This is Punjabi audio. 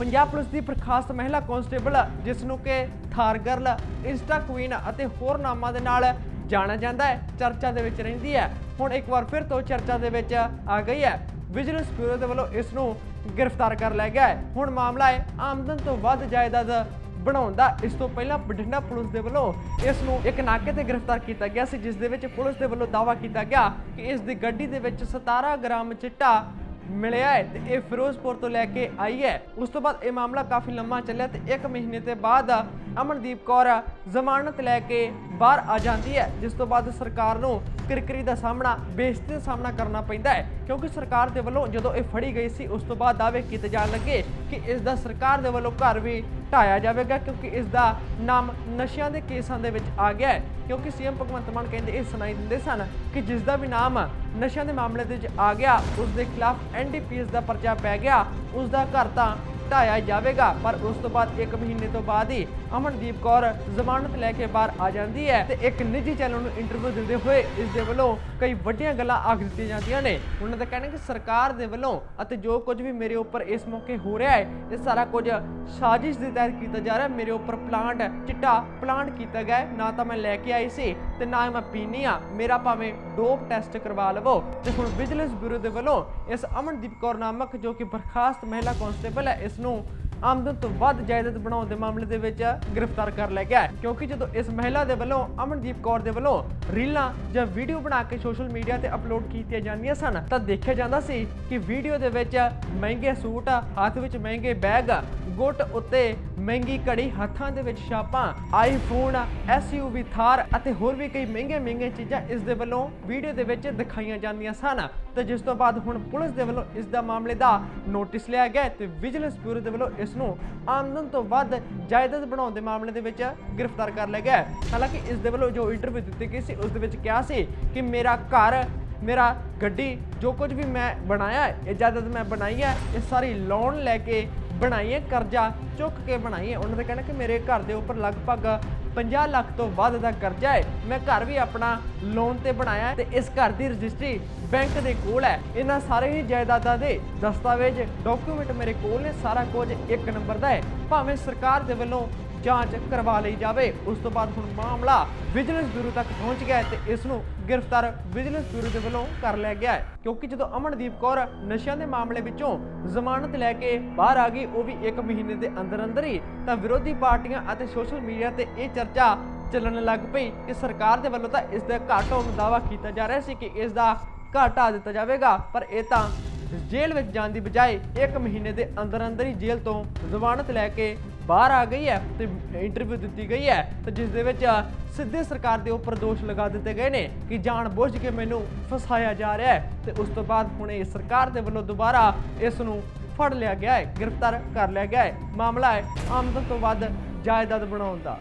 ਪੰਜਾਬ ਪੁਲਿਸ ਦੀ ਪ੍ਰਖਾਸਤ ਮਹਿਲਾ ਕਾਂਸਟੇਬਲ ਜਿਸ ਨੂੰ ਕਿ ਥਾਰ ਗਰਲ, ਇੰਸਟਾ ਕੁਈਨ ਅਤੇ ਹੋਰ ਨਾਮਾਂ ਦੇ ਨਾਲ ਜਾਣਿਆ ਜਾਂਦਾ ਹੈ, ਚਰਚਾ ਦੇ ਵਿੱਚ ਰਹਿੰਦੀ ਹੈ। ਹੁਣ ਇੱਕ ਵਾਰ ਫਿਰ ਤੋਂ ਚਰਚਾ ਦੇ ਵਿੱਚ ਆ ਗਈ ਹੈ। ਵਿਜੀਲੈਂਸ ਬਿਊਰੋ ਦੇ ਵੱਲੋਂ ਇਸ ਨੂੰ ਗ੍ਰਿਫਤਾਰ ਕਰ ਲਿਆ ਗਿਆ ਹੈ। ਹੁਣ ਮਾਮਲਾ ਹੈ ਆਮਦਨ ਤੋਂ ਵੱਧ ਜਾਇਦਾਦ ਬਣਾਉਣ ਦਾ, ਇਸ ਤੋਂ ਪਹਿਲਾਂ ਬਠਿੰਡਾ ਪੁਲਿਸ ਦੇ ਵੱਲੋਂ ਇਸ ਨੂੰ ਇੱਕ ਨਾਕੇ ਤੇ ਗ੍ਰਿਫਤਾਰ ਕੀਤਾ ਗਿਆ ਸੀ, ਜਿਸ ਦੇ ਵਿੱਚ ਪੁਲਿਸ ਦੇ ਵੱਲੋਂ ਦਾਅਵਾ ਕੀਤਾ ਗਿਆ ਕਿ ਇਸ ਦੀ ਗੱਡੀ ਦੇ ਵਿੱਚ 17 ਗ੍ਰਾਮ ਚਿੱਟਾ ਮਿਲਿਆ ਹੈ ਤੇ ਇਹ ਫਿਰੋਜ਼ਪੁਰ ਤੋਂ ਲੈ ਕੇ ਆਈ ਹੈ। ਉਸ ਤੋਂ ਬਾਅਦ ਇਹ ਮਾਮਲਾ ਕਾਫੀ ਲੰਮਾ ਚੱਲਿਆ ਤੇ 1 ਮਹੀਨੇ ਤੇ ਬਾਅਦ ਅਮਨਦੀਪ ਕੌਰ ਜ਼ਮਾਨਤ ਲੈ ਕੇ ਬਾਹਰ ਆ ਜਾਂਦੀ ਹੈ, ਜਿਸ ਤੋਂ ਬਾਅਦ ਸਰਕਾਰ ਨੂੰ ਕਿਰਕਰੀ ਦਾ ਸਾਹਮਣਾ, ਬੇਇੱਜ਼ਤੀ ਦਾ ਸਾਹਮਣਾ ਕਰਨਾ ਪੈਂਦਾ ਹੈ। ਕਿਉਂਕਿ ਸਰਕਾਰ ਦੇ ਵੱਲੋਂ ਜਦੋਂ ਇਹ ਫੜੀ ਗਈ ਸੀ, ਉਸ ਤੋਂ ਬਾਅਦ ਦਾਅਵੇ ਕੀਤੇ ਜਾਣ ਲੱਗੇ ਕਿ ਇਸ ਦਾ ਸਰਕਾਰ ਦੇ ਵੱਲੋਂ ਘਰ ਵੀ ਢਾਇਆ ਜਾਵੇਗਾ, ਕਿਉਂਕਿ ਇਸ ਦਾ ਨਾਮ ਨਸ਼ਿਆਂ ਦੇ ਕੇਸਾਂ ਦੇ ਵਿੱਚ ਆ ਗਿਆ ਹੈ। ਕਿਉਂਕਿ ਸੀਐਮ ਭਗਵੰਤ ਮਾਨ ਕਹਿੰਦੇ, ਇਹ ਸੁਣਾਈ ਦਿੰਦੇ ਸਨ ਕਿ ਜਿਸ ਦਾ ਵੀ ਨਾਮ ਨਸ਼ਿਆਂ ਦੇ ਮਾਮਲੇ ਦੇ ਵਿੱਚ ਆ ਗਿਆ, ਉਸ ਦੇ ਖਿਲਾਫ ਐਨਡੀਪੀਐਸ ਦਾ ਪਰਚਾ ਪੈ ਗਿਆ, ਉਸ ਦਾ ਘਰ ਤਾਂ ਢਾਇਆ ਜਾਵੇਗਾ, ਪਰ ਉਸ ਤੋਂ ਬਾਅਦ 1 ਮਹੀਨੇ ਤੋਂ ਬਾਅਦ ਹੀ ਅਮਨਦੀਪ ਕੌਰ ਜ਼ਮਾਨਤ ਲੈ ਕੇ ਬਾਹਰ ਆ ਜਾਂਦੀ ਹੈ ਤੇ ਇੱਕ ਨਿੱਜੀ ਚੈਨਲ ਨੂੰ ਇੰਟਰਵਿਊ ਦਿੰਦੇ ਹੋਏ ਇਸ ਦੇ ਵੱਲੋਂ ਕਈ ਵੱਡੀਆਂ ਗੱਲਾਂ ਆਖ ਦਿੱਤੀਆਂ ਜਾਂਦੀਆਂ ਨੇ। ਉਹਨਾਂ ਦਾ ਕਹਿਣਾ ਕਿ ਸਰਕਾਰ ਦੇ ਵੱਲੋਂ ਅਤੇ ਜੋ ਕੁਝ ਵੀ ਮੇਰੇ ਉੱਪਰ ਇਸ ਮੌਕੇ ਹੋ ਰਿਹਾ ਹੈ, ਇਹ ਸਾਰਾ ਕੁਝ ਸਾਜ਼ਿਸ਼ ਦੇ ਤਹਿਤ ਕੀਤਾ ਜਾ ਰਿਹਾ ਮੇਰੇ ਉੱਪਰ ਪਲਾਂਟ, ਚਿੱਟਾ ਪਲਾਂਟ ਕੀਤਾ ਗਿਆ ਹੈ। ਨਾ ਤਾਂ ਮੈਂ ਲੈ ਕੇ ਆਈ ਸੀ ਤੇ ਨਾ ਹੀ ਮੈਂ ਪੀਨੀ ਆ ਮੇਰਾ ਭਾਵੇਂ ਡੋਪ ਟੈਸਟ ਕਰਵਾ ਲਵੋ ਤੇ ਹੁਣ ਵਿਜੀਲੈਂਸ ਬਿਊਰੋ ਦੇ ਵੱਲੋਂ ਇਸ ਅਮਨਦੀਪ ਕੌਰ ਨਾਮਕ ਜੋ ਕਿ ਬਰਖਾਸਤ ਮਹਿਲਾ ਕਾਂਸਟੇਬਲ ਹੈ, ਇਸ ਨੂੰ ਆਮਦਨ ਤੋਂ ਵੱਧ ਜਾਇਦਾਦ ਬਣਾਉਣ ਦੇ ਮਾਮਲੇ ਦੇ ਵਿੱਚ ਗ੍ਰਿਫਤਾਰ ਕਰ ਲਿਆ ਗਿਆ ਕਿਉਂਕਿ ਜਦੋਂ ਇਸ ਮਹਿਲਾ ਦੇ ਵੱਲੋਂ ਅਮਨਦੀਪ ਕੌਰ ਦੇ ਵੱਲੋਂ ਰੀਲਾਂ ਜਾਂ ਵੀਡੀਓ ਬਣਾ ਕੇ ਸੋਸ਼ਲ ਮੀਡੀਆ ਤੇ ਅਪਲੋਡ ਕੀਤੀਆਂ ਜਾਂਦੀਆਂ ਸਨ, ਤਾਂ ਦੇਖਿਆ ਜਾਂਦਾ ਸੀ ਕਿ ਵੀਡੀਓ ਦੇ ਵਿੱਚ ਮਹਿੰਗੇ ਸੂਟ, ਹੱਥ ਵਿੱਚ ਮਹਿੰਗੇ ਬੈਗ, ਗੁੱਟ ਉੱਤੇ ਮਹਿੰਗੀ ਘੜੀ, ਹੱਥਾਂ ਦੇ ਵਿੱਚ ਛਾਪਾਂ ਆਈਫੋਨ ਐਸਯੂਵੀ ਥਾਰ ਅਤੇ ਹੋਰ ਵੀ ਕਈ ਮਹਿੰਗੇ ਮਹਿੰਗੇ ਚੀਜ਼ਾਂ ਇਸ ਦੇ ਵੱਲੋਂ ਵੀਡੀਓ ਦੇ ਵਿੱਚ ਦਿਖਾਈਆਂ ਜਾਂਦੀਆਂ ਸਨ। ਤੇ ਜਿਸ ਤੋਂ ਬਾਅਦ ਹੁਣ ਪੁਲਿਸ ਦੇ ਵੱਲੋਂ ਇਸ ਦਾ ਮਾਮਲੇ ਦਾ ਨੋਟਿਸ ਲਿਆ ਗਿਆ ਤੇ ਵਿਜੀਲੈਂਸ ਬਿਊਰੋ ਦੇ ਵੱਲੋਂ ਇਸ ਨੂੰ ਆਮਦਨ ਤੋਂ ਵੱਧ ਜਾਇਦਾਦ ਬਣਾਉਣ ਦੇ ਮਾਮਲੇ ਦੇ ਵਿੱਚ ਗ੍ਰਿਫਤਾਰ ਕਰ ਲਿਆ ਗਿਆ ਹਾਲਾਂਕਿ ਇਸ ਦੇ ਵੱਲੋਂ ਜੋ ਇੰਟਰਵਿਊ ਦਿੱਤੀ ਗਈ ਸੀ, ਉਸ ਦੇ ਵਿੱਚ ਕਿਹਾ ਸੀ ਕਿ ਮੇਰਾ ਘਰ, ਮੇਰਾ ਗੱਡੀ, ਜੋ ਕੁਝ ਵੀ ਮੈਂ ਬਣਾਇਆ ਹੈ, ਇਹ ਜਾਇਦਾਦ ਮੈਂ ਬਣਾਈ ਹੈ, ਇਹ ਸਾਰੀ ਲੋਨ ਲੈ ਕੇ ਬਣਾਈ ਹੈ ਕਰਜ਼ਾ ਚੁੱਕ ਕੇ ਬਣਾਈ ਹੈ ਉਹਨਾਂ ਦਾ ਕਹਿਣਾ ਕਿ ਮੇਰੇ ਘਰ ਦੇ ਉੱਪਰ ਲਗਭਗ 50 ਲੱਖ ਤੋਂ ਵੱਧ ਦਾ ਕਰਜ਼ਾ ਹੈ। ਮੈਂ ਘਰ ਵੀ ਆਪਣਾ ਲੋਨ ਤੇ ਬਣਾਇਆ ਹੈ ਤੇ ਇਸ ਘਰ ਦੀ ਰਜਿਸਟਰੀ ਬੈਂਕ ਦੇ ਕੋਲ ਹੈ। ਇਹਨਾਂ ਸਾਰੇ ਹੀ ਜਾਇਦਾਦਾਂ ਦੇ ਦਸਤਾਵੇਜ਼ ਡਾਕੂਮੈਂਟ ਮੇਰੇ ਕੋਲ ਨੇ, ਸਾਰਾ ਕੁਝ ਇੱਕ ਨੰਬਰ ਦਾ ਹੈ। ਭਾਵੇਂ ਸਰਕਾਰ ਦੇ ਵੱਲੋਂ ਜਾਂਚ ਕਰਵਾ ਲਈ ਜਾਵੇ। ਉਸ ਤੋਂ ਬਾਅਦ ਹੁਣ ਮਾਮਲਾ ਵਿਜੀਲੈਂਸ ਬਿਊਰੋ ਤੱਕ ਪਹੁੰਚ ਗਿਆ ਤੇ ਇਸ ਨੂੰ ਗ੍ਰਿਫਤਾਰ ਵਿਜੀਲੈਂਸ ਬਿਊਰੋ ਦੇ ਵੱਲੋਂ ਕਰ ਲਿਆ ਗਿਆ ਹੈ। ਕਿਉਂਕਿ ਜਦੋਂ ਅਮਨਦੀਪ ਕੌਰ ਨਸ਼ਿਆਂ ਦੇ ਮਾਮਲੇ ਵਿੱਚੋਂ ਜ਼ਮਾਨਤ ਲੈ ਕੇ ਬਾਹਰ ਆ ਗਈ, ਉਹ ਵੀ 1 ਮਹੀਨੇ ਦੇ ਅੰਦਰ ਅੰਦਰ ਹੀ, ਤਾਂ ਵਿਰੋਧੀ ਪਾਰਟੀਆਂ ਅਤੇ ਸੋਸ਼ਲ ਮੀਡੀਆ ਤੇ ਇਹ ਚਰਚਾ ਚੱਲਣ ਲੱਗ ਪਈ ਕਿ ਸਰਕਾਰ ਦੇ ਵੱਲੋਂ ਤਾਂ ਇਸ ਦਾ ਘਾਟਾ ਹੋਣ ਦਾ ਦਾਅਵਾ ਕੀਤਾ ਜਾ ਰਿਹਾ ਸੀ ਕਿ ਇਸ ਦਾ ਘਾਟਾ ਦਿੱਤਾ ਜਾਵੇਗਾ, ਪਰ ਇਹ ਤਾਂ ਜੇਲ੍ਹ ਵਿੱਚ ਜਾਣ ਦੀ ਬਜਾਏ 1 ਮਹੀਨੇ ਦੇ ਅੰਦਰ ਅੰਦਰ ਹੀ ਜੇਲ੍ਹ ਤੋਂ ਜ਼ਮਾਨਤ ਲੈ ਕੇ ਬਾਹਰ ਆ ਗਈ ਹੈ ਤੇ ਇੰਟਰਵਿਊ ਦਿੱਤੀ ਗਈ ਹੈ ਤੇ ਜਿਸ ਦੇ ਵਿੱਚ ਸਿੱਧੇ ਸਰਕਾਰ ਦੇ ਉੱਪਰ ਦੋਸ਼ ਲਗਾ ਦਿੱਤੇ ਗਏ ਨੇ ਕਿ ਜਾਣ ਬੁੱਝ ਕੇ ਮੈਨੂੰ ਫਸਾਇਆ ਜਾ ਰਿਹਾ ਹੈ ਤੇ ਉਸ ਤੋਂ ਬਾਅਦ ਹੁਣ ਇਹ ਸਰਕਾਰ ਦੇ ਵੱਲੋਂ ਦੁਬਾਰਾ ਇਸ ਨੂੰ ਫੜ ਲਿਆ ਗਿਆ ਹੈ, ਗ੍ਰਿਫਤਾਰ ਕਰ ਲਿਆ ਗਿਆ ਹੈ। ਮਾਮਲਾ ਹੈ ਆਮਦਨ ਤੋਂ ਵੱਧ ਜਾਇਦਾਦ ਬਣਾਉਣ ਦਾ।